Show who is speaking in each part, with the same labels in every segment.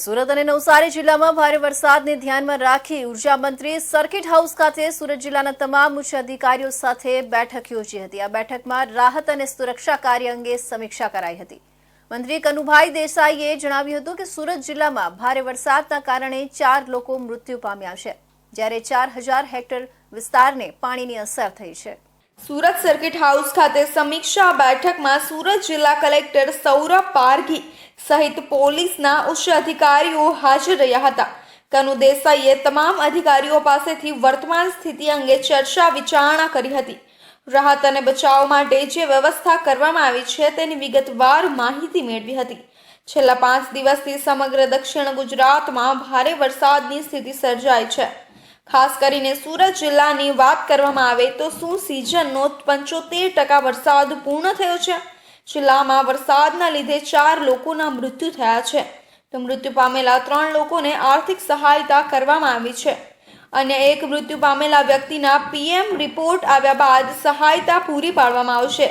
Speaker 1: સુરત અને નવસારી જિલ્લામાં ભારે વરસાદને ધ્યાનમાં રાખી ઊર્જા મંત્રી સર્કિટ હાઉસ ખાતે સુરત જિલ્લાના તમામ ઉચ્ચ અધિકારીઓ સાથે બેઠક યોજી હતી. આ બેઠકમાં રાહત અને સુરક્ષા કાર્ય અંગે સમીક્ષા કરાઈ હતી. મંત્રી કનુભાઈ દેસાઈએ જણાવ્યું હતું કે સુરત જિલ્લામાં ભારે વરસાદના કારણે ચાર લોકો મૃત્યુ પામ્યા છે, જ્યારે ચાર હેક્ટર વિસ્તારને પાણીની અસર થઈ છે.
Speaker 2: સુરત સર્કિટ હાઉસ ખાતે સમીક્ષા બેઠકમાં સુરત જિલ્લા કલેક્ટર સૌરભ પારઘી સહિત પોલીસના ઉચ્ચ અધિકારીઓ હાજર રહ્યા હતા. કનુ દેસાઈએ તમામ અધિકારીઓ પાસેથી વર્તમાન સ્થિતિ અંગે ચર્ચા વિચારણા કરી હતી. રાહત અને બચાવ માટે જે વ્યવસ્થા કરવામાં આવી છે તેની વિગતવાર માહિતી મેળવી હતી. છેલ્લા પાંચ દિવસથી સમગ્ર દક્ષિણ ગુજરાતમાં ભારે વરસાદની સ્થિતિ સર્જાઈ છે. ખાસ કરીને સુરત જિલ્લાની વાત કરવામાં આવે તો શું સિઝનનો પંચોતેર ટકા વરસાદ પૂર્ણ થયો છે. જિલ્લામાં વરસાદના લીધે ચાર લોકોના મૃત્યુ થયા છે. તો મૃત્યુ પામેલા ત્રણ લોકોને આર્થિક સહાયતા કરવામાં આવી છે. અન્ય એક મૃત્યુ પામેલા વ્યક્તિના પીએમ રિપોર્ટ આવ્યા બાદ સહાયતા પૂરી પાડવામાં આવશે.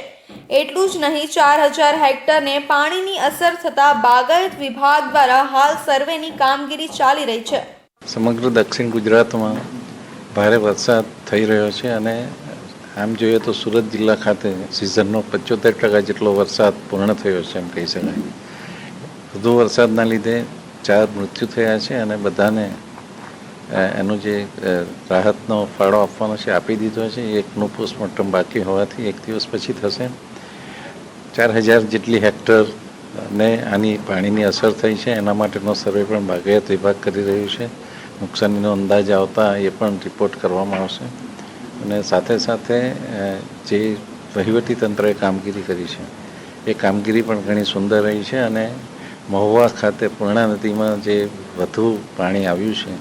Speaker 2: એટલું જ નહીં, ચાર હજાર હેક્ટરને પાણીની અસર થતાં બાગાયત વિભાગ દ્વારા હાલ સર્વેની કામગીરી ચાલી રહી છે.
Speaker 3: સમગ્ર દક્ષિણ ગુજરાતમાં ભારે વરસાદ થઈ રહ્યો છે અને આમ જોઈએ તો સુરત જિલ્લા ખાતે સિઝનનો પંચોતેર ટકા જેટલો વરસાદ પૂર્ણ થયો છે એમ કહી શકાય. વધુ વરસાદના લીધે ચાર મૃત્યુ થયા છે અને બધાને એનું જે રાહતનો ફાળો આપવાનો છે, આપી દીધો છે. એકનું પોસ્ટમોર્ટમ બાકી હોવાથી એક દિવસ પછી થશે. ચાર હજાર જેટલી હેક્ટર ને આની પાણીની અસર થઈ છે. એના માટેનો સર્વે પણ બાગાયત વિભાગ કરી રહ્યું છે. નુકસાનીનો અંદાજ આવતા એ પણ રિપોર્ટ કરવામાં આવશે. અને સાથે સાથે જે વહીવટી તંત્રએ કામગીરી કરી છે, એ કામગીરી પણ ઘણી સુંદર રહી છે અને મહુવા ખાતે પૂર્ણા નદીમાં જે વધુ પાણી આવ્યું છે,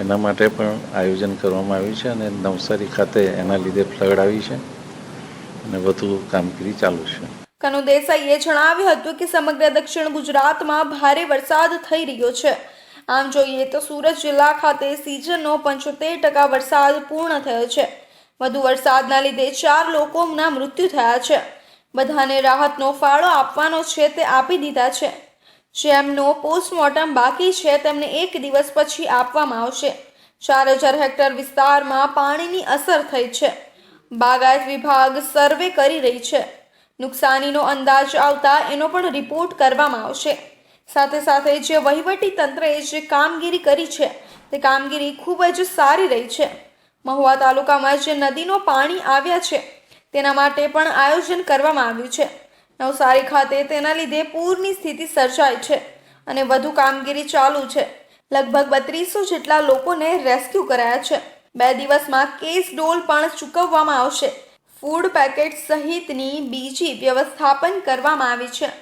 Speaker 3: એના માટે પણ આયોજન કરવામાં આવ્યું છે અને નવસારી ખાતે એના લીધે ફ્લડ આવી છે અને વધુ કામગીરી ચાલુ છે.
Speaker 2: કનુ દેસાઈએ જણાવ્યું હતું કે સમગ્ર દક્ષિણ ગુજરાતમાં ભારે વરસાદ થઈ રહ્યો છે. આમ જોઈએ તો સુરત જિલ્લા ખાતે સિઝનનો પંચોતેર ટકા વરસાદ પૂર્ણ થયો છે. વધુ વરસાદના લીધે ચાર લોકોના મૃત્યુ થયા છે. બધાને રાહતનો ફાળો આપવાનો છે તે આપી દીધા છે. જેમનો પોસ્ટમોર્ટમ બાકી છે તેમને એક દિવસ પછી આપવામાં આવશે. ચાર હજાર હેક્ટર વિસ્તારમાં પાણીની અસર થઈ છે. બાગાયત વિભાગ સર્વે કરી રહી છે. નુકસાનીનો અંદાજ આવતા એનો પણ રિપોર્ટ કરવામાં આવશે. સાથે સાથે જે વહીવટી તંત્રએ જે કામગીરી કરી છે, તે કામગીરી ખૂબ જ સારી રહી છે. મહુવા તાલુકામાં જે નદીનો પાણી આવ્યા છે, તેના માટે પણ આયોજન કરવામાં આવ્યું છે. નવસારી ખાતે તેના લીધે પૂરની સ્થિતિ સર્જાઈ છે અને વધુ કામગીરી ચાલુ છે. લગભગ બત્રીસો જેટલા લોકોને રેસ્ક્યુ કરાયા છે. બે દિવસમાં કેસ ડોલ પણ ચૂકવવામાં આવશે. ફૂડ પેકેટ સહિતની બીજી વ્યવસ્થાપન કરવામાં આવી છે.